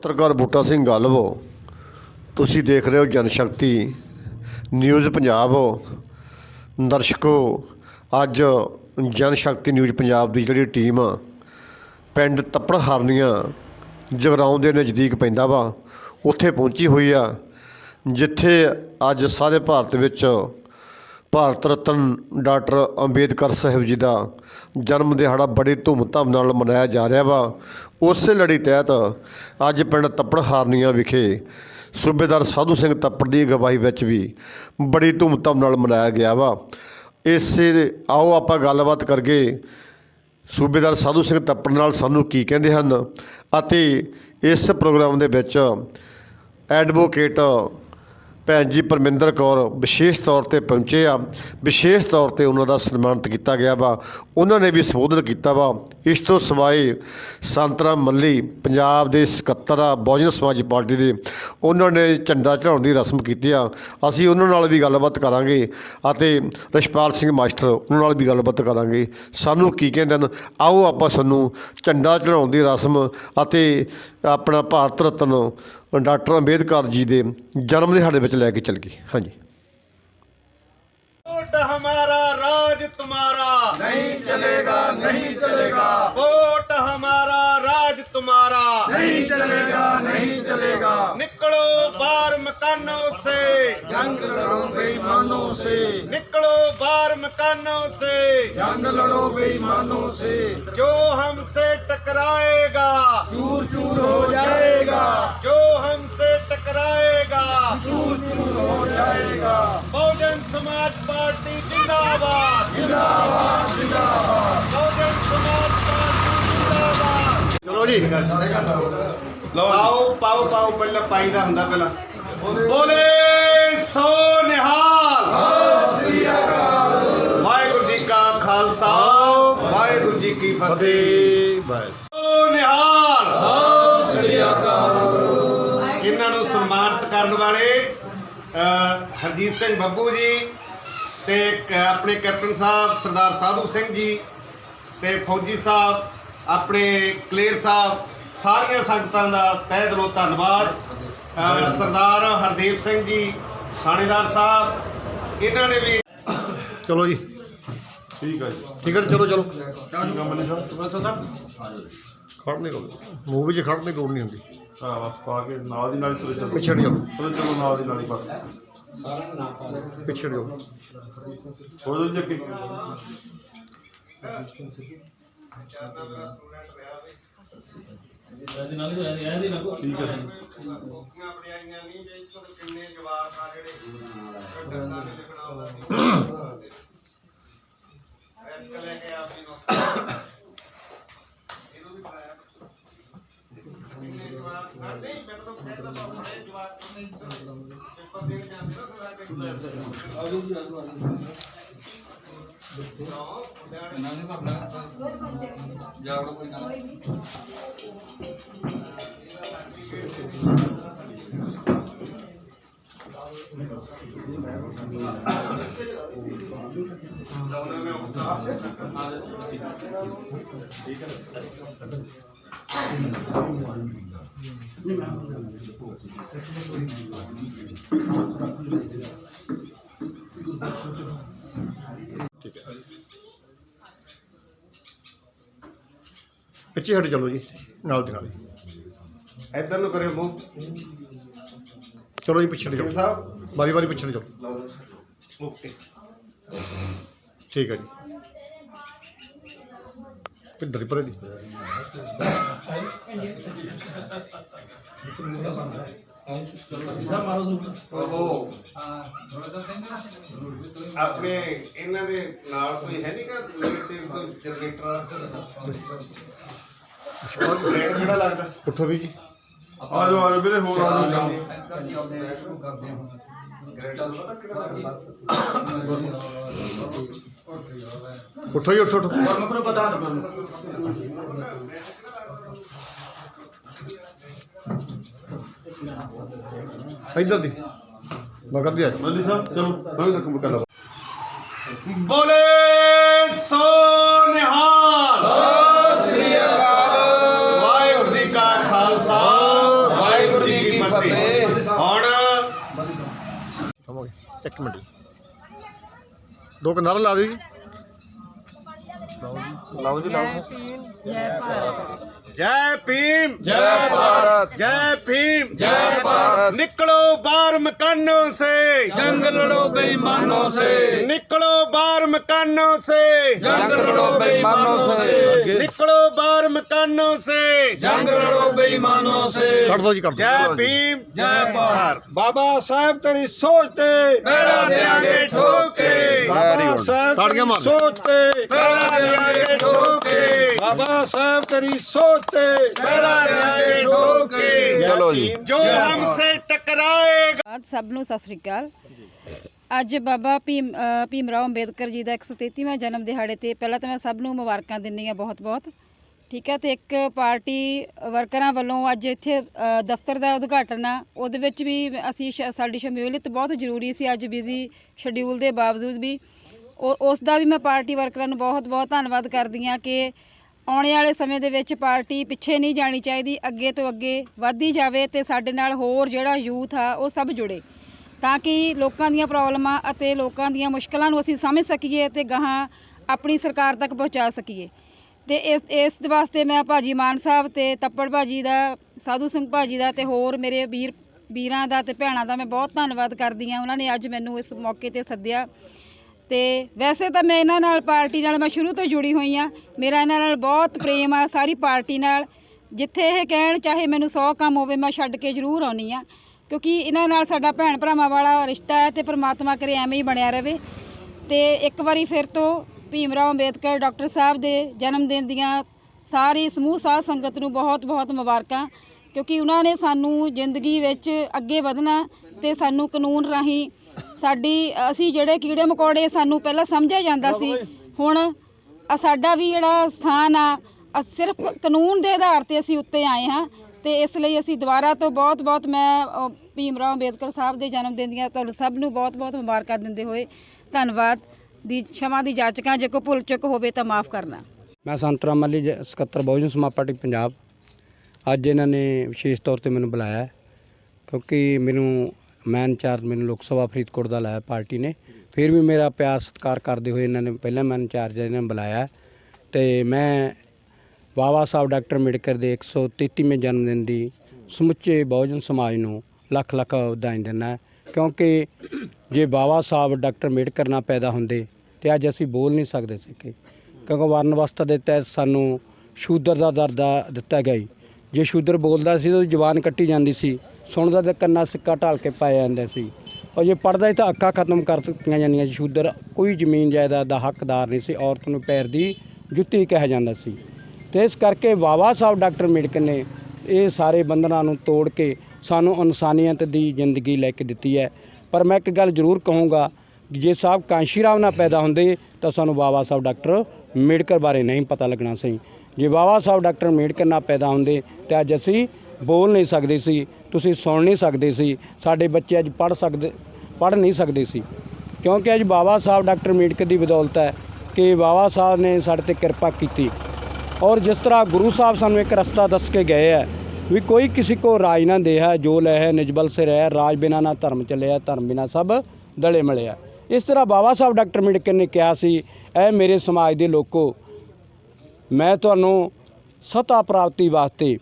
ਪੱਤਰਕਾਰ ਬੂਟਾ ਸਿੰਘ ਗਾਲਵੋ ਤੁਸੀਂ ਦੇਖ ਰਹੇ ਹੋ ਜਨਸ਼ਕਤੀ। ਨਿਊਜ਼ ਪੰਜਾਬ ਦਰਸ਼ਕੋ, ਅੱਜ ਜਨਸ਼ਕਤੀ ਨਿਊਜ਼ ਪੰਜਾਬ ਦੀ ਜਿਹੜੀ ਟੀਮ ਆ, ਪਿੰਡ ਤੱਪੜ ਹਾਰਨੀਆਂ ਜਗਰਾਉਂ ਦੇ ਨਜ਼ਦੀਕ ਪੈਂਦਾ ਵਾ। ਉੱਥੇ ਪਹੁੰਚੀ ਹੋਈ ਆ, ਜਿੱਥੇ ਅੱਜ ਸਾਰੇ ਭਾਰਤ ਵਿੱਚ ਭਾਰਤ ਰਤਨ ਡਾਕਟਰ ਅੰਬੇਦਕਰ ਸਾਹਿਬ ਜੀ ਦਾ ਜਨਮ ਦਿਹਾੜਾ ਬੜੀ ਧੂਮਧਾਮ ਨਾਲ ਮਨਾਇਆ ਜਾ ਰਿਹਾ ਵਾ। ਉਸੇ ਲੜੀ ਤਹਿਤ ਅੱਜ ਪਿੰਡ ਤੱਪੜ ਹਾਰਨੀਆਂ ਵਿਖੇ ਸੂਬੇਦਾਰ ਸਾਧੂ ਸਿੰਘ ਤੱਪੜ ਦੀ ਅਗਵਾਈ ਵਿੱਚ ਵੀ ਬੜੀ ਧੂਮਧਾਮ ਨਾਲ ਮਨਾਇਆ ਗਿਆ ਵਾ। ਇਸੇ ਆਓ ਆਪਾਂ ਗੱਲਬਾਤ ਕਰਕੇ ਸੂਬੇਦਾਰ ਸਾਧੂ ਸਿੰਘ ਤੱਪੜ ਨਾਲ ਸਾਨੂੰ ਕੀ ਕਹਿੰਦੇ ਹਨ ਅਤੇ ਇਸ ਪ੍ਰੋਗਰਾਮ ਦੇ ਵਿੱਚ ਐਡਵੋਕੇਟ ਭੈਣ ਜੀ ਪਰਮਿੰਦਰ ਕੌਰ ਵਿਸ਼ੇਸ਼ ਤੌਰ ਤੇ ਪਹੁੰਚੇ ਆ। ਵਿਸ਼ੇਸ਼ ਤੌਰ ਤੇ ਉਹਨਾਂ ਦਾ ਸਨਮਾਨਿਤ ਕੀਤਾ ਗਿਆ ਵਾ। ਉਹਨਾਂ ਨੇ ਵੀ ਸੰਬੋਧਨ ਕੀਤਾ ਵਾ। ਇਸ ਤੋਂ ਸਿਵਾਏ ਸੰਤਰਾਮ ਮੱਲੀ, ਪੰਜਾਬ ਦੇ ਸਕੱਤਰ ਆ, ਬਹੁਜਨ ਸਮਾਜ ਪਾਰਟੀ ਦੇ। ਉਹਨਾਂ ਨੇ ਝੰਡਾ ਚੜਾਉਣ ਦੀ ਰਸਮ ਕੀਤੀ ਆ। ਅਸੀਂ ਉਹਨਾਂ ਨਾਲ ਵੀ ਗੱਲਬਾਤ ਕਰਾਂਗੇ ਅਤੇ ਰਸ਼ਪਾਲ ਸਿੰਘ ਮਾਸਟਰ ਉਹਨਾਂ ਨਾਲ ਵੀ ਗੱਲਬਾਤ ਕਰਾਂਗੇ। ਸਾਨੂੰ ਕੀ ਕਹਿੰਦੇ ਹਨ? ਆਓ ਆਪਾਂ ਸਾਨੂੰ ਝੰਡਾ ਚੜਾਉਣ ਦੀ ਰਸਮ ਅਤੇ ਆਪਣਾ ਭਾਰਤ ਰਤਨ ਡਾਕਟਰ ਅੰਬੇਦਕਰ ਜੀ ਦੇ ਜਨਮ ਦਿਹਾੜੇ ਵਿੱਚ ਲੈ ਕੇ ਚੱਲ ਗਏ ਹਾਂਜੀ वोट हमारा राज तुम्हारा नहीं चलेगा नहीं चलेगा वोट हमारा राज तुम्हारा। नहीं चलेगा नहीं चलेगा। निकलो बार मकानों से। जंग लड़ो बेईमानों से। निकलो बार मकानों से। जंग लड़ो बेईमानों से। जो हमसे टकराएगा। चूर चूर हो जाएगा। जो हमसे टकराएगा। चूर चूर हो जाएगा। बहुजन समाज पार्टी जिंदाबाद। जिंदाबाद। ਜੀ। ਲਓ ਪਾਓ ਪਾਓ ਪਾਓ ਪਹਿਲਾਂ ਪਾਈ ਦਾ ਹੁੰਦਾ ਪਹਿਲਾਂ। ਬੋਲੇ। ਸੋ ਨਿਹਾਲ। ਸ੍ਰੀ ਵਾਹਿਗੁਰੂ ਜੀ ਕਾ ਖਾਲਸਾ ਵਾਹਿਗੁਰੂ ਜੀ ਕੀ ਫਤਿਹ। ਬਸ। ਸੋ ਨਿਹਾਲ। ਸ੍ਰੀ ਇਹਨਾਂ ਨੂੰ ਸਨਮਾਨਿਤ ਕਰਨ ਵਾਲੇ ਹਰਜੀਤ ਸਿੰਘ ਬੱਬੂ ਜੀ ਤੇ ਆਪਣੇ ਕੈਪਟਨ ਸਾਹਿਬ ਸਰਦਾਰ ਸਾਧੂ ਸਿੰਘ ਜੀ ਤੇ ਫੌਜੀ ਸਾਹਿਬ ਆਪਣੇ ਕਲੇਰ ਸਾਹਿਬ ਸਾਰੀਆਂ ਸੰਗਤਾਂ ਦਾ ਤਹਿ ਦਿਲੋਂ ਧੰਨਵਾਦ। ਸਰਦਾਰ ਹਰਦੀਪ ਸਿੰਘ ਜੀ ਥਾਣੇਦਾਰ ਸਾਹਿਬ ਇਹਨਾਂ ਨੇ ਵੀ ਚਲੋ ਜੀ। ਠੀਕ ਹੈ ਜੀ। ਠੀਕ ਹੈ ਜੀ, ਚਲੋ ਚਲੋ। ਖੜਨੇ ਕੋਲ ਮੂਵੀ 'ਚ ਖੜਨੇ ਕੋਲ ਨਹੀਂ। ਹੁੰਦੀ। ਹਾਂ ਬਸ ਪਾ ਕੇ ਨਾਲ ਦੀ ਨਾਲ ਤੁਰੇ ਚਲੋ। ਪਿੱਛੇ ਜਾਓ ਤੁਰੇ ਚਲੋ ਨਾਲ ਦੀ ਨਾਲ ਹੀ ਬਸ। ਪਿੱਛੇ ਹਟ ਜਾਓ ਹੋ ਜਾਓ ਜੀ ਅੱਗੇ ਠੀਕ ਹੈ ਜੀ। ਕੋਕੀਆਂ ਪੜਾਈਆਂ ਨਹੀਂ ਜੇ ਇੱਥੋਂ ਦੇ ਕਿੰਨੇ ਜਵਾਬ ਆ ਜਿਹੜੇ ਕਰਨਾ ਨਹੀਂ ਲਿਖਣਾ ਆਉਂਦਾ ਨਹੀਂ ਐਸ ਕਲੇ ਕੇ ਆਪ ਜੀ ਨੂੰ ਇਹਨੂੰ ਵੀ ਕਰਾਇਆ ਕਿੰਨੇ ਜਵਾਬ ਹਾਂ, ਨਹੀਂ ਮੈਂ ਤਾਂ ਕਹਿੰਦਾ ਬਾਬੂ ਬੜੇ ਜਵਾਬ ਕਿੰਨੇ ਪੇਪਰ ਦੇਣ ਜਾਂਦੇ ਨਾ ਸਾਡੇ ਠੀਕ ਪਿੱਛੇ ਹਟ ਚਲੋ ਜੀ ਨਾਲ ਦੀ ਨਾਲ ਹੀ। ਇੱਧਰ ਨੂੰ ਕਰਿਓ ਮੂੰਹ। ਚਲੋ ਜੀ ਪਿੱਛੇ ਸਿੰਘ ਜਾਓ। ਸਾਹਿਬ। ਵਾਰੀ ਵਾਰੀ ਪਿੱਛੇ ਲਓ ਲਓ ਓਕੇ। ਠੀਕ ਹੈ ਜੀ। ਕਿੱਧਰ ਹੀ ਪਰੇ ਦੀ ਓਹੋ। ਆਪਣੇ ਇਹਨਾਂ ਦੇ ਨਾਲ ਕੋਈ ਹੈ ਨਹੀਂ ਕਾ ਤੇ ਕੋਈ ਜਨਰੇਟਰ ਵਾਲਾ? ਰੇਟ ਕਿਹੜਾ ਲੱਗਦਾ ਉੱਠੋ ਵੀ ਜੀ। ਆ ਜਾਓ ਆ ਜਾਓ ਵੀਰੇ ਹੋਰ ਆ ਜਾਓ ਗ੍ਰੇਟਰ ਪਤਾ ਕਿਹੜਾ ਲੱਗਦਾ ਉੱਠੋ ਜੀ ਉੱਠੋ ਉੱਠੋ। ਇੱਧਰ ਦੀ। ਮਗਰ ਦੀ ਆ। ਜਾਓ। ਮਨੀ ਸਾਹਿਬ ਚਲੋ ਹਾਂ ਰੱਖੋ ਮੁਕੱਲਾ ਬੋਲੇ ਸੋ ਇੱਕ ਮਿੰਟ ਜੀ। ਦੋ ਕਿਨਾਰਾ ਲਾ ਦਿਓ ਜੀ ਲਾਓ ਜੀ ਲਾਓ ਜੈ ਭੀਮ जय भारत जय भीम जय भारत निकलो बाहर मकानों से जंग लड़ो बेईमानों से निकलो बाहर मकानों से जंग लड़ो बेईमानों से निकलो बाहर मकानों से जंग लड़ो बेईमानों से ਕੱਢ ਦਿਓ ਜੀ ਕੱਢ जय ਦਿਓ भीम जय भारत बाबा साहब तेरी सोच ते पैरा देंगे ठोके बाबा साहब ताड़ियां तेरी मार। सोच ते पैरा देंगे ठोके बाबा साहब तेरी सोच ते पैरा देंगे ठोके चलो जी जो हमसे टकराएगा ਬਾਅਦ ਸਭ ਨੂੰ ਸਤਿ ਸ੍ਰੀ ਅਕਾਲ ਅੱਜ ਬਾਬਾ ਭੀਮ ਅ, ਭੀਮ ਰਾਓ ਅੰਬੇਦਕਰ ਜੀ ਦਾ 133ਵਾਂ ਜਨਮ ਦਿਹਾੜੇ ਤੇ ਪਹਿਲਾਂ ਤਾਂ ਮੈਂ ਸਭ ਨੂੰ ਮੁਬਾਰਕਾਂ ਦਿੰਦੀ ਹਾਂ ਬਹੁਤ-ਬਹੁਤ ਠੀਕ ਹੈ? ਤੇ ਇੱਕ ਪਾਰਟੀ ਵਰਕਰਾਂ ਵੱਲੋਂ ਅੱਜ ਇੱਥੇ ਅ, ਦਫ਼ਤਰ ਦਾ ਉਦਘਾਟਨ ਆ। ਉਹਦੇ ਵਿੱਚ ਵੀ ਅਸੀਂ ਸ਼- ਸਾਡੀ ਸ਼ਮੂਲੀਅਤ ਬਹੁਤ ਜ਼ਰੂਰੀ ਸੀ ਅੱਜ ਬਿਜ਼ੀ ਸ਼ਡਿਊਲ ਦੇ ਬਾਵਜੂਦ ਵੀ। ਉਹ- ਉਸ ਦਾ ਵੀ ਮੈਂ ਪਾਰਟੀ ਵਰਕਰਾਂ ਨੂੰ ਬਹੁਤ-ਬਹੁਤ ਧੰਨਵਾਦ ਕਰਦੀ ਹਾਂ ਕਿ ਆਉਣੇ ਵਾਲੇ ਸਮੇਂ ਦੇ ਵਿੱਚ ਪਾਰਟੀ ਪਿੱਛੇ ਨਹੀਂ ਜਾਣੀ ਚਾਹੀਦੀ ਅੱਗੇ ਤੋਂ ਅੱਗੇ ਵੱਧਦੀ ਜਾਵੇ ਤੇ ਸਾਡੇ ਨਾਲ ਹੋਰ ਜਿਹੜਾ ਯੂਥ ਆ ਉਹ ਸਭ ਜੁੜੇ। ਤਾਂ ਕਿ ਲੋਕਾਂ ਦੀਆਂ ਪ੍ਰੋਬਲਮਾਂ ਅਤੇ ਲੋਕਾਂ ਦੀਆਂ ਮੁਸ਼ਕਲਾਂ ਨੂੰ ਅਸੀਂ ਸਮਝ ਸਕੀਏ ਤੇ ਗਾਹਾਂ ਆਪਣੀ ਸਰਕਾਰ ਤੱਕ ਪਹੁੰਚਾ ਸਕੀਏ। ਤੇ ਇਸ ਇਸ ਦੇ ਵਾਸਤੇ ਮੈਂ ਭਾਜੀ ਮਾਨ ਸਾਹਿਬ ਤੇ ਤੱਪੜ ਭਾਜੀ ਦਾ, ਸਾਧੂ ਸਿੰਘ ਭਾਜੀ ਦਾ ਤੇ ਹੋਰ ਮੇਰੇ ਵੀਰ, ਵੀਰਾਂ ਦਾ ਤੇ ਭੈਣਾਂ ਦਾ ਮੈਂ ਬਹੁਤ ਧੰਨਵਾਦ ਕਰਦੀ ਹਾਂ। ਉਹਨਾਂ ਨੇ ਅੱਜ ਮੈਨੂੰ ਇਸ ਮੌਕੇ ਤੇ ਸੱਦਿਆ। ਤੇ ਵੈਸੇ ਤਾਂ ਮੈਂ ਇਹਨਾਂ ਨਾਲ ਪਾਰਟੀ ਨਾਲ ਮੈਂ ਸ਼ੁਰੂ ਤੋਂ ਜੁੜੀ ਹੋਈ ਆ ਮੇਰਾ ਇਹਨਾਂ ਨਾਲ ਬਹੁਤ ਪ੍ਰੇਮ ਆ ਸਾਰੀ ਪਾਰਟੀ ਨਾਲ। ਜਿੱਥੇ ਇਹ ਕਹਿਣ ਚਾਹੇ ਮੈਨੂੰ 100 ਕੰਮ ਹੋਵੇ ਮੈਂ ਛੱਡ ਕੇ ਜ਼ਰੂਰ ਆਉਣੀ ਆ ਕਿਉਂਕਿ ਇਹਨਾਂ ਨਾਲ ਸਾਡਾ ਭੈਣ ਭਰਾਵਾਂ ਵਾਲਾ ਰਿਸ਼ਤਾ ਹੈ ਤੇ ਪ੍ਰਮਾਤਮਾ ਕਰੇ ਐਵੇਂ ਹੀ ਬਣਿਆ ਰਵੇ। ਤੇ ਇੱਕ ਵਾਰੀ ਫਿਰ ਤੋਂ ਭੀਮ ਰਾਓ ਅੰਬੇਦਕਰ ਡਾਕਟਰ ਸਾਹਿਬ ਦੇ ਜਨਮ ਦਿਨ ਦੀਆਂ ਸਾਰੀ ਸਮੂਹ ਸਾਧ ਸੰਗਤ ਨੂੰ ਬਹੁਤ ਬਹੁਤ ਮੁਬਾਰਕਾਂ, ਕਿਉਂਕਿ ਉਹਨਾਂ ਨੇ ਸਾਨੂੰ ਜ਼ਿੰਦਗੀ ਵਿੱਚ ਅੱਗੇ ਵਧਣਾ ਤੇ ਸਾਨੂੰ ਕਾਨੂੰਨ ਰਾਹੀਂ ਸਾਡੀ, ਅਸੀਂ ਜਿਹੜੇ ਕੀੜੇ ਮਕੌੜੇ ਸਾਨੂੰ ਪਹਿਲਾਂ ਸਮਝਿਆ ਜਾਂਦਾ ਸੀ, ਹੁਣ ਸਾਡਾ ਵੀ ਜਿਹੜਾ ਸਥਾਨ ਆ ਸਿਰਫ ਕਾਨੂੰਨ ਦੇ ਆਧਾਰ ਤੇ ਅਸੀਂ ਉੱਤੇ ਆਏ ਹਾਂ। ਤੇ ਇਸ ਲਈ ਅਸੀਂ ਦੁਬਾਰਾ ਤੋਂ ਬਹੁਤ-ਬਹੁਤ ਮੈਂ ਭੀਮ ਰਾਓ ਅੰਬੇਦਕਰ ਸਾਹਿਬ ਦੇ ਜਨਮ ਦਿਨ ਦੀਆਂ ਤੁਹਾਨੂੰ ਸਭ ਨੂੰ ਬਹੁਤ-ਬਹੁਤ ਮੁਬਾਰਕਾਂ ਦਿੰਦੇ ਹੋਏ ਧੰਨਵਾਦ ਦੀ, ਸ਼ਮਾ ਦੀ ਜਾਚਕਾਂ ਜੇ ਕੋ ਭੁੱਲ ਚੁੱਕ ਹੋਵੇ ਤਾਂ ਮਾਫ ਕਰਨਾ। ਮੈਂ ਸੰਤਰਾ ਮੱਲੀ ਸਕੱਤਰ ਬਹੁਜਨ ਸਮਾਜ ਪਾਰਟੀ ਪੰਜਾਬ। ਅੱਜ ਇਹਨਾਂ ਨੇ ਵਿਸ਼ੇਸ਼ ਤੌਰ ਤੇ ਮੈਨੂੰ ਬੁਲਾਇਆ, ਕਿਉਂਕਿ ਮੈਨੂੰ, ਮੈਂ ਇੰਚਾਰਜ ਮੈਨੂੰ ਲੋਕ ਸਭਾ ਫਰੀਦਕੋਟ ਦਾ ਲਾਇਆ ਪਾਰਟੀ ਨੇ। ਫਿਰ ਵੀ ਮੇਰਾ ਪਿਆਰ ਸਤਿਕਾਰ ਕਰਦੇ ਹੋਏ ਇਹਨਾਂ ਨੇ, ਪਹਿਲਾਂ ਮੈਂ ਇੰਚਾਰਜ ਇਹਨਾਂ ਨੇ ਬੁਲਾਇਆ, ਤੇ ਮੈਂ ਬਾਬਾ ਸਾਹਿਬ ਡਾਕਟਰ ਅੰਬੇਡਕਰ ਦੇ 133ਵੇਂ ਜਨਮ ਦਿਨ ਦੀ ਸਮੁੱਚੇ ਬਹੁਜਨ ਸਮਾਜ ਨੂੰ ਲੱਖ ਲੱਖ ਵਧਾਈ ਦਿੰਦਾ ਕਿਉਂਕਿ ਜੇ ਬਾਬਾ ਸਾਹਿਬ ਡਾਕਟਰ ਅੰਬੇਡਕਰ ਨਾ ਪੈਦਾ ਹੁੰਦੇ ਤੇ ਅੱਜ ਅਸੀਂ ਬੋਲ ਨਹੀਂ ਸਕਦੇ ਸੀਗੇ। ਕਿਉਂਕਿ ਵਰਨ ਅਵਸਥਾ ਦੇ ਤਹਿਤ ਸਾਨੂੰ ਸ਼ੂਦਰ ਦਾ ਦਰਜਾ ਦਿੱਤਾ ਗਿਆ ਜੇ। ਸ਼ੂਦਰ ਬੋਲਦਾ ਸੀ ਤਾਂ ਉਹਦੀ ਜ਼ੁਬਾਨ ਕੱਟੀ ਜਾਂਦੀ ਸੀ, ਸੁਣਦਾ ਤਾਂ ਕੰਨਾ ਸਿੱਕਾ ਢਾਲ ਕੇ ਪਾਇਆ ਜਾਂਦਾ ਸੀ। ਔਰ ਜੇ ਪੜਦਾ ਸੀ ਤਾਂ ਅੱਖਾਂ ਖਤਮ ਕਰ ਦਿੱਤੀਆਂ ਜਾਂਦੀਆਂ ਸੀ। ਸ਼ੂਦਰ ਕੋਈ ਜ਼ਮੀਨ ਜਾਇਦਾਦ ਦਾ ਹੱਕਦਾਰ ਨਹੀਂ ਸੀ, ਔਰਤ ਨੂੰ ਪੈਰ ਦੀ ਜੁੱਤੀ ਕਿਹਾ ਜਾਂਦਾ ਸੀ। ਤੇ ਇਸ ਕਰਕੇ ਬਾਬਾ ਸਾਹਿਬ ਡਾਕਟਰ ਅੰਬੇਡਕਰ ਨੇ ਇਹ ਸਾਰੇ ਬੰਧਨਾਂ ਨੂੰ ਤੋੜ ਕੇ ਸਾਨੂੰ ਇਨਸਾਨੀਅਤ ਦੀ ਜ਼ਿੰਦਗੀ ਲੈ ਕੇ ਦਿੱਤੀ ਹੈ। ਪਰ ਮੈਂ ਇੱਕ ਗੱਲ ਜ਼ਰੂਰ ਕਹੂੰਗਾ, ਜੇ ਸਾਹਿਬ ਕਾਂਸ਼ੀ ਰਾਮ ਨਾਲ ਪੈਦਾ ਹੁੰਦੇ ਤਾਂ ਸਾਨੂੰ ਬਾਬਾ ਸਾਹਿਬ ਡਾਕਟਰ ਅੰਬੇਡਕਰ ਬਾਰੇ ਨਹੀਂ ਪਤਾ ਲੱਗਣਾ ਸੀ। ਜੇ ਬਾਬਾ ਸਾਹਿਬ ਡਾਕਟਰ ਮੇਡਕਰ ਨਾਲ ਪੈਦਾ ਹੁੰਦੇ ਤਾਂ ਅੱਜ ਅਸੀਂ ਬੋਲ ਨਹੀਂ ਸਕਦੇ ਸੀ, ਤੁਸੀਂ ਸੁਣ ਨਹੀਂ ਸਕਦੇ ਸੀ, ਸਾਡੇ ਬੱਚੇ ਅੱਜ ਪੜ੍ਹ ਸਕਦੇ, ਪੜ੍ਹ ਨਹੀਂ ਸਕਦੇ ਸੀ। ਕਿਉਂਕਿ ਅੱਜ ਬਾਬਾ ਸਾਹਿਬ ਡਾਕਟਰ ਅੰਬੇਡਕਰ ਦੀ ਬਦੌਲਤ ਹੈ ਕਿ ਬਾਬਾ ਸਾਹਿਬ ਨੇ ਸਾਡੇ ਤੇ ਕਿਰਪਾ ਕੀਤੀ। ਔਰ ਜਿਸ ਤਰ੍ਹਾਂ ਗੁਰੂ ਸਾਹਿਬ ਸਾਨੂੰ ਇੱਕ ਰਸਤਾ ਦੱਸ ਕੇ ਗਏ ਹੈ ਵੀ ਕੋਈ ਕਿਸੇ ਕੋ ਰਾਜ ਨਾ ਦੇ ਹੈ ਜੋ ਲੈ ਹੈ ਨਿਜਬਲ ਸਿਰ ਹੈ ਰਾਜ ਬਿਨਾ ਨਾ ਧਰਮ ਚੱਲਿਆ ਧਰਮ ਬਿਨਾ ਸਭ ਦਲੇ ਮਿਲਿਆ ਇਸ ਤਰ੍ਹਾਂ ਬਾਬਾ ਸਾਹਿਬ ਡਾਕਟਰ ਅੰਬੇਡਕਰ ਨੇ ਕਿਹਾ ਸੀ, ਐ ਮੇਰੇ ਸਮਾਜ ਦੇ ਲੋਕੋ, ਮੈਂ ਤੁਹਾਨੂੰ ਸਤਾ ਪ੍ਰਾਪਤੀ ਵਾਸਤੇ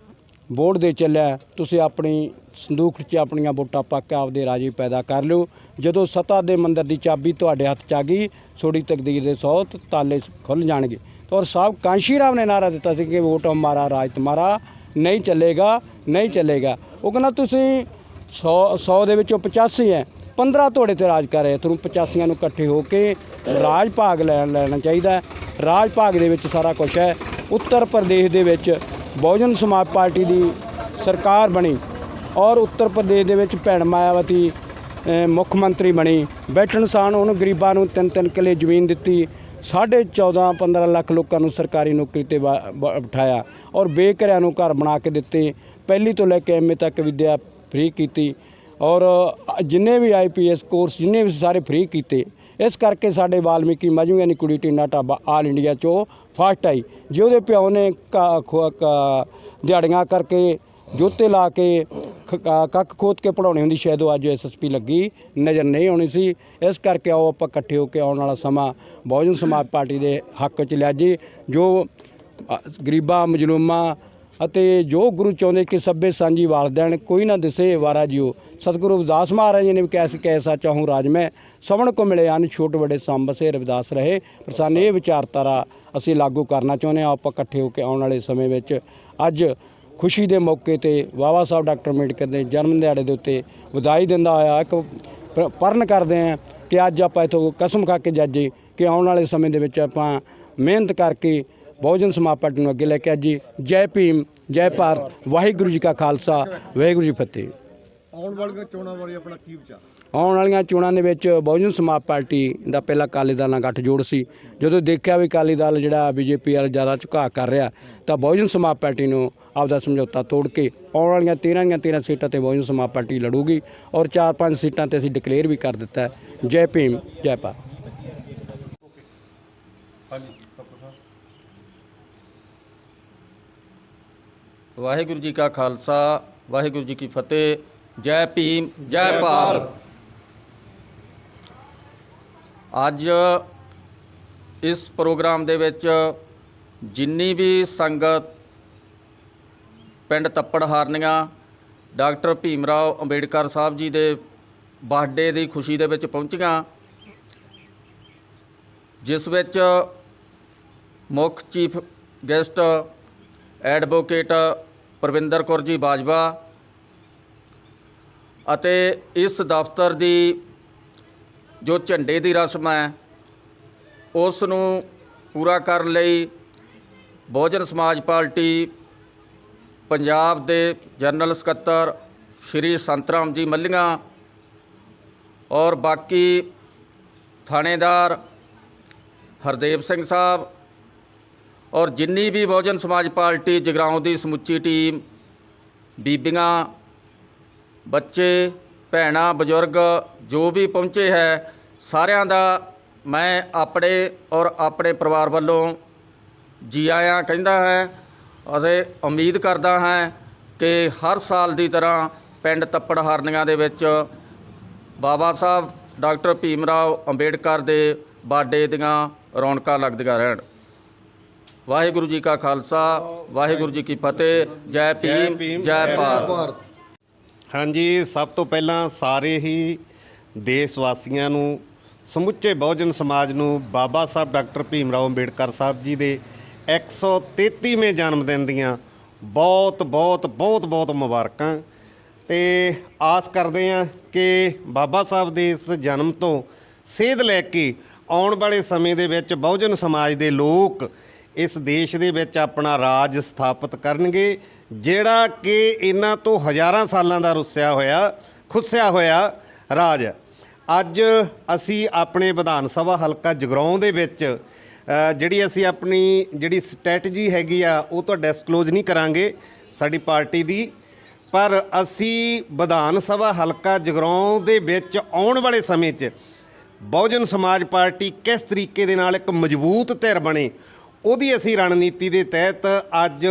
ਵੋਟ ਦੇ ਚੱਲਿਆ, ਤੁਸੀਂ ਆਪਣੀ ਸੰਦੂਖ 'ਚ ਆਪਣੀਆਂ ਵੋਟਾਂ ਪਾ ਕੇ ਆਪਦੇ ਰਾਜ਼ੇ ਪੈਦਾ ਕਰ ਲਿਓ। ਜਦੋਂ ਸਤਾ ਦੇ ਮੰਦਰ ਦੀ ਚਾਬੀ ਤੁਹਾਡੇ ਹੱਥ 'ਚ ਆ ਗਈ ਥੋੜੀ ਤਕਦੀਰ ਦੇ ਸੌ ਤੇ ਤਾਲੇ ਖੁੱਲ ਜਾਣਗੇ। ਔਰ ਸਾਹਿਬ ਕਾਂਸ਼ੀ ਰਾਮ ਨੇ ਨਾਰਾ ਦਿੱਤਾ ਸੀ ਕਿ ਵੋਟ ਹਮਾਰਾ ਰਾਜ ਤੁਹਾਡਾ ਨਹੀਂ ਚੱਲੇਗਾ ਨਹੀਂ ਚੱਲੇਗਾ। ਉਹ ਕਹਿੰਦਾ ਤੁਸੀਂ 100 100 ਦੇ ਵਿੱਚੋਂ 85 ਹੈ 15 ਤੁਹਾਡੇ ਤੇ ਰਾਜ ਕਰ ਰਹੇ ਤੁਹਾਨੂੰ 85 ਨੂੰ ਇਕੱਠੇ ਹੋ ਕੇ ਰਾਜ ਭਾਗ ਲੈਣ ਲੈਣਾ ਚਾਹੀਦਾ ਰਾਜ ਭਾਗ ਦੇ ਵਿੱਚ ਸਾਰਾ ਕੁਝ ਹੈ। ਉੱਤਰ ਪ੍ਰਦੇਸ਼ ਦੇ ਵਿੱਚ ਬਹੁਜਨ ਸਮਾਜ ਪਾਰਟੀ ਦੀ ਸਰਕਾਰ ਬਣੀ ਔਰ ਉੱਤਰ ਪ੍ਰਦੇਸ਼ ਦੇ ਵਿੱਚ ਭੈਣ ਮਾਇਆਵਤੀ ਮੁੱਖ ਮੰਤਰੀ ਬਣੀ। ਬੈਠਣ ਸਾਨ ਉਹਨੂੰ ਗਰੀਬਾਂ ਨੂੰ ਤਿੰਨ ਤਿੰਨ ਕਿੱਲੇ ਜ਼ਮੀਨ ਦਿੱਤੀ। ਸਾਢੇ 14 15 ਲੱਖ ਲੋਕਾਂ ਨੂੰ ਸਰਕਾਰੀ ਨੌਕਰੀ ਤੇ ਬਾ- ਬਿਠਾਇਆ ਔਰ ਬੇਘਰਿਆਂ ਨੂੰ ਘਰ ਬਣਾ ਕੇ ਦਿੱਤੇ। ਪਹਿਲੀ ਤੋਂ ਲੈ ਕੇ ਐਮਏ ਤੱਕ ਵਿੱਦਿਆ ਫ੍ਰੀ ਕੀਤੀ ਔਰ ਜਿੰਨੇ ਵੀ ਆਈਪੀਐਸ ਕੋਰਸ ਜਿੰਨੇ ਵੀ ਸਾਰੇ ਫ੍ਰੀ ਕੀਤੇ। ਇਸ ਕਰਕੇ ਸਾਡੇ ਵਾਲਮੀਕੀ ਮਾਝੂ ਯਾਨੀ ਕੁੜੀ ਟੀਨਾ ਢਾਬਾ ਆਲ ਇੰਡੀਆ ਚੋਂ ਫਸਟ ਆਈ। ਜੇ ਉਹਦੇ ਪਿਓ ਨੇ ਕ- ਖੁ- ਕ- ਦਿਹਾੜੀਆਂ ਕਰਕੇ ਜੋਤੇ ਲਾ ਕੇ ਖ- ਕੱਖ ਖੋਦ ਕੇ ਪੜਾਉਣੀ ਹੁੰਦੀ, ਸ਼ਾਇਦ ਉਹ ਅੱਜ ਐਸਐਸਪੀ ਲੱਗੀ, ਨਜ਼ਰ ਨਹੀਂ ਆਉਣੀ ਸੀ। ਇਸ ਕਰਕੇ ਆਓ ਆਪਾਂ ਇਕੱਠੇ ਹੋ ਕੇ ਆਉਣ ਵਾਲਾ ਸਮਾਂ ਬਹੁਜਨ ਸਮਾਜ ਪਾਰਟੀ ਦੇ ਹੱਕ ਚ ਲਿਆ ਜੀ, ਜੋ ਗਰੀਬਾਂ, ਮਜਲੂਮਾਂ ਅਤੇ ਜੋ ਗੁਰੂ ਚਾਹੁੰਦੇ ਕਿ ਸਭੇ ਸਾਂਝੀ ਵਾਲ ਦੇਣ ਕੋਈ ਨਾ ਦਿਸੇ ਵਾਰਾ ਜਿਓ। ਸਤਿਗੁਰੂ ਰਵਿਦਾਸ ਮਹਾਰਾਜ ਜੀ ਨੇ ਵੀ ਕੈਸ ਕੈਸਾ ਚਾਹੂੰ ਰਾਜ ਮੈਂ ਸਵਣ ਕੋ ਮਿਲੇ ਅਨ ਛੋਟ ਵੱਡੇ ਸੰਬਸੇ ਰਵਿਦਾਸ ਰਹੇ। ਪਰ ਸਾਨੂੰ ਇਹ ਵਿਚਾਰਧਾਰਾ ਅਸੀਂ ਲਾਗੂ ਕਰਨਾ ਚਾਹੁੰਦੇ ਹਾਂ, ਆਪਾਂ ਇਕੱਠੇ ਹੋ ਕੇ ਆਉਣ ਵਾਲੇ ਸਮੇਂ ਵਿੱਚ ਅੱਜ ਖੁਸ਼ੀ ਦੇ ਮੌਕੇ ਤੇ ਬਾਬਾ ਸਾਹਿਬ ਡਾਕਟਰ ਅੰਬੇਡਕਰ ਦੇ ਜਨਮ ਦਿਹਾੜੇ ਦੇ ਉੱਤੇ ਵਧਾਈ ਦਿੰਦਾ ਹੋਇਆ ਇੱਕ ਪਰਨ ਕਰਦੇ ਹਾਂ ਕਿ ਅੱਜ ਆਪਾਂ ਇਥੋਂ ਕਸਮ ਖਾ ਕੇ ਜਾਜੇ ਕਿ ਆਉਣ ਵਾਲੇ ਸਮੇਂ ਦੇ ਵਿੱਚ ਆਪਾਂ ਮਿਹਨਤ ਕਰਕੇ ਬਹੁਜਨ ਸਮਾਜ ਪਾਰਟੀ ਨੂੰ ਅੱਗੇ ਲੈ ਕੇ ਆਜੀ ਜੈ ਭੀਮ, ਜੈ ਭਾਰਤ, ਵਾਹਿਗੁਰੂ ਜੀ ਕਾ ਖਾਲਸਾ, ਵਾਹਿਗੁਰੂ ਜੀ ਫਤਿਹ। ਆਉਣ ਵਾਲੀਆਂ ਚੋਣਾਂ ਬਾਰੇ ਆਪਣਾ ਕੀ ਵਿਚਾਰ? ਆਉਣ ਵਾਲੀਆਂ ਚੋਣਾਂ ਦੇ ਵਿੱਚ ਬਹੁਜਨ ਸਮਾਜ ਪਾਰਟੀ ਦਾ ਪਹਿਲਾਂ ਅਕਾਲੀ ਦਲ ਨਾਲ ਗੱਠਜੋੜ ਸੀ। ਜਦੋਂ ਦੇਖਿਆ ਵੀ ਅਕਾਲੀ ਦਲ ਜਿਹੜਾ ਬੀਜੇਪੀ ਵਾਲ ਜ਼ਿਆਦਾ ਝੁਕਾਅ ਕਰ ਰਿਹਾ, ਤਾਂ ਬਹੁਜਨ ਸਮਾਜ ਪਾਰਟੀ ਨੂੰ ਆਪਦਾ ਸਮਝੌਤਾ ਤੋੜ ਕੇ ਆਉਣ ਵਾਲੀਆਂ 13 ਦੀਆਂ 13 ਸੀਟਾਂ ਤੇ ਬਹੁਜਨ ਸਮਾਜ ਪਾਰਟੀ ਲੜੂਗੀ ਔਰ 4-5 ਸੀਟਾਂ ਤੇ ਅਸੀਂ ਡਿਕਲੇਅਰ ਵੀ ਕਰ ਦਿੱਤਾ ਜੈ ਭੀਮ, ਜੈ ਭਾਰਤ। ਵਾਹਿਗੁਰੂ ਜੀ ਕਾ ਖਾਲਸਾ, ਵਾਹਿਗੁਰੂ ਜੀ ਕੀ ਫਤਿਹ, ਜੈ ਭੀਮ, ਜੈ ਭਾਰਤ। ਅੱਜ ਇਸ ਪ੍ਰੋਗਰਾਮ ਦੇ ਵਿੱਚ ਜਿੰਨੀ ਵੀ ਸੰਗਤ ਪਿੰਡ ਤੱਪੜ ਹਾਰਨੀਆਂ, ਡਾਕਟਰ ਭੀਮ ਰਾਓ ਅੰਬੇਡਕਰ ਸਾਹਿਬ ਜੀ ਦੇ ਬਰਥਡੇ ਦੀ ਖੁਸ਼ੀ ਦੇ ਵਿੱਚ ਪਹੁੰਚੀਆਂ, ਜਿਸ ਵਿੱਚ ਮੁੱਖ chief guest advocate Parvinder Kaur ji Bajwa ਅਤੇ ਇਸ ਦਫ਼ਤਰ ਦੀ ਜੋ ਝੰਡੇ ਦੀ ਰਸਮ ਹੈ, ਉਸ ਨੂੰ ਪੂਰਾ ਕਰਨ ਲਈ ਬਹੁਜਨ ਸਮਾਜ ਪਾਰਟੀ ਪੰਜਾਬ ਦੇ ਜਨਰਲ ਸਕੱਤਰ ਸ਼੍ਰੀ ਸੰਤਰਾਮ ਜੀ ਮੱਲੀਆਂ ਔਰ ਬਾਕੀ ਥਾਣੇਦਾਰ ਹਰਦੇਵ ਸਿੰਘ ਸਾਹਿਬ ਔਰ ਜਿੰਨੀ ਵੀ ਬਹੁਜਨ ਸਮਾਜ ਪਾਰਟੀ ਜਗਰਾਉਂ ਦੀ ਸਮੁੱਚੀ ਟੀਮ, ਬੀਬੀਆਂ, ਬੱਚੇ ਭੈਣਾਂ, ਬਜ਼ੁਰਗ, ਜੋ ਵੀ ਪਹੁੰਚੇ ਹੈ, ਸਾਰਿਆਂ ਦਾ ਮੈਂ ਆਪਣੇ ਔਰ ਆਪਣੇ ਪਰਿਵਾਰ ਵੱਲੋਂ ਜੀ ਆਇਆਂ ਕਹਿੰਦਾ ਹੈ ਅਤੇ ਉਮੀਦ ਕਰਦਾ ਹਾਂ ਕਿ ਹਰ ਸਾਲ ਦੀ ਤਰ੍ਹਾਂ ਪਿੰਡ ਤੱਪੜ ਹਾਰਨੀਆਂ ਦੇ ਵਿੱਚ ਬਾਬਾ ਸਾਹਿਬ, ਡਾਕਟਰ ਭੀਮ ਰਾਓ ਅੰਬੇਡਕਰ ਦੇ ਬਾਡੇ ਦੀਆਂ ਰੌਣਕਾਂ ਲੱਗਦੀਆਂ ਰਹਿਣ। ਵਾਹਿਗੁਰੂ ਜੀ ਕਾ ਖਾਲਸਾ, ਵਾਹਿਗੁਰੂ ਜੀ ਕੀ ਫਤਿਹ, ਜੈ ਭੀਮ, ਜੈ ਭਾਰਤ। ਹਾਂਜੀ, ਸਭ ਤੋਂ ਪਹਿਲਾਂ ਸਾਰੇ ਹੀ ਦੇਸ਼ ਵਾਸੀਆਂ ਨੂੰ, ਸਮੁੱਚੇ ਬਹੁਜਨ ਸਮਾਜ ਨੂੰ ਬਾਬਾ ਸਾਹਿਬ ਡਾਕਟਰ ਭੀਮ ਰਾਓ ਅੰਬੇਡਕਰ ਸਾਹਿਬ ਜੀ ਦੇ 133ਵੇਂ ਜਨਮ ਦਿਨ ਦੀਆਂ ਬਹੁਤ ਬਹੁਤ ਬਹੁਤ ਬਹੁਤ ਮੁਬਾਰਕਾਂ। ਤੇ ਆਸ ਕਰਦੇ ਹਾਂ ਕਿ ਬਾਬਾ ਸਾਹਿਬ ਦੇ ਇਸ ਜਨਮ ਤੋਂ ਸੇਧ ਲੈ ਕੇ ਆਉਣ ਵਾਲੇ ਸਮੇਂ ਦੇ ਵਿੱਚ ਬਹੁਜਨ ਸਮਾਜ ਦੇ ਲੋਕ ਇਸ ਦੇਸ਼ ਦੇ ਵਿੱਚ ਆਪਣਾ ਰਾਜ ਸਥਾਪਿਤ ਕਰਨਗੇ, ਜਿਹੜਾ ਕਿ ਇਹਨਾਂ ਤੋਂ ਹਜ਼ਾਰਾਂ ਸਾਲਾਂ ਦਾ ਰੁੱਸਿਆ ਹੋਇਆ, ਖੁੱਸਿਆ ਹੋਇਆ ਰਾਜ ਅੱਜ ਅਸੀਂ ਆਪਣੇ ਵਿਧਾਨ ਸਭਾ ਹਲਕਾ ਜਗਰਾਉਂ ਦੇ ਵਿੱਚ ਜਿਹੜੀ ਅਸੀਂ ਆਪਣੀ ਜਿਹੜੀ ਸਟ੍ਰੈਟਜੀ ਹੈਗੀ ਆ, ਉਹ ਤਾਂ ਡਿਸਕਲੋਜ਼ ਨਹੀਂ ਕਰਾਂਗੇ ਸਾਡੀ ਪਾਰਟੀ ਦੀ। ਪਰ ਅਸੀਂ ਵਿਧਾਨ ਸਭਾ ਹਲਕਾ ਜਗਰਾਉਂ ਦੇ ਵਿੱਚ ਆਉਣ ਵਾਲੇ ਸਮੇਂ 'ਚ ਬਹੁਜਨ ਸਮਾਜ ਪਾਰਟੀ ਕਿਸ ਤਰੀਕੇ ਦੇ ਨਾਲ ਇੱਕ ਮਜ਼ਬੂਤ ਧਿਰ ਬਣੇ ਉਹਦੀ ਅਸੀਂ ਰਣਨੀਤੀ ਦੇ ਤਹਿਤ ਅੱਜ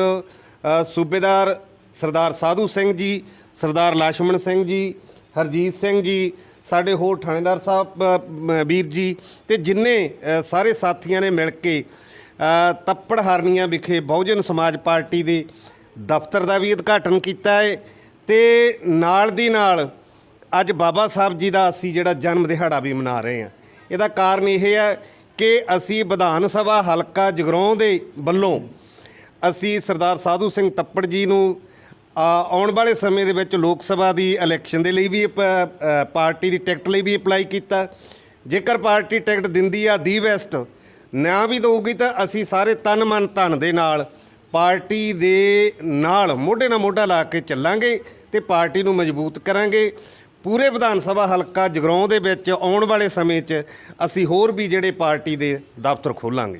ਸੂਬੇਦਾਰ ਸਰਦਾਰ ਸਾਧੂ ਸਿੰਘ ਜੀ, ਸਰਦਾਰ ਲਾਸ਼ਮਣ ਸਿੰਘ ਜੀ, ਹਰਜੀਤ ਸਿੰਘ ਜੀ, ਸਾਡੇ ਹੋਰ ਥਾਣੇਦਾਰ ਸਾਹਿਬ ਵੀਰ ਜੀ ਤੇ ਜਿੰਨੇ ਸਾਰੇ ਸਾਥੀਆਂ ਨੇ ਮਿਲ ਕੇ ਤੱਪੜ ਹਰਨੀਆਂ ਵਿਖੇ ਬਹੁਜਨ ਸਮਾਜ ਪਾਰਟੀ ਦੇ ਦਫ਼ਤਰ ਦਾ ਵੀ ਉਦਘਾਟਨ ਕੀਤਾ ਹੈ ਤੇ ਨਾਲ ਦੀ ਨਾਲ ਅੱਜ ਬਾਬਾ ਸਾਹਿਬ ਜੀ ਦਾ ਅਸੀਂ ਜਿਹੜਾ ਜਨਮ ਦਿਹਾੜਾ ਵੀ ਮਨਾ ਰਹੇ ਹਾਂ। ਇਹਦਾ ਕਾਰਨ ਇਹ ਹੈ ਕਿ ਅਸੀਂ ਵਿਧਾਨ ਸਭਾ ਹਲਕਾ ਜਗਰਾਉਂ ਦੇ ਵੱਲੋਂ ਅਸੀਂ ਸਰਦਾਰ ਸਾਧੂ ਸਿੰਘ ਤੱਪੜ ਜੀ ਨੂੰ ਆਉਣ ਵਾਲੇ ਸਮੇਂ ਦੇ ਵਿੱਚ ਲੋਕ ਸਭਾ ਦੀ ਇਲੈਕਸ਼ਨ ਦੇ ਲਈ ਵੀ ਅਪ- ਪਾਰਟੀ ਦੀ ਟਿਕਟ ਲਈ ਵੀ ਅਪਲਾਈ ਕੀਤਾ। ਜੇਕਰ ਪਾਰਟੀ ਟਿਕਟ ਦਿੰਦੀ ਆ ਦੀ ਵੈਸਟ, ਨਾ ਵੀ ਦਊਗੀ ਤਾਂ ਅਸੀਂ ਸਾਰੇ ਤਨ ਮਨ ਧਨ ਦੇ ਨਾਲ ਪਾਰਟੀ ਦੇ ਨਾਲ ਮੋਢੇ ਨਾਲ ਮੋਢਾ ਲਾ ਕੇ ਚੱਲਾਂਗੇ ਤੇ ਪਾਰਟੀ ਨੂੰ ਮਜ਼ਬੂਤ ਕਰਾਂਗੇ। ਪੂਰੇ ਵਿਧਾਨ ਸਭਾ ਹਲਕਾ ਜਗਰਾਉਂ ਦੇ ਵਿੱਚ ਆਉਣ ਵਾਲੇ ਸਮੇਂ 'ਚ ਅਸੀਂ ਹੋਰ ਵੀ ਜਿਹੜੇ ਪਾਰਟੀ ਦੇ ਦਫ਼ਤਰ ਖੋਲਾਂਗੇ।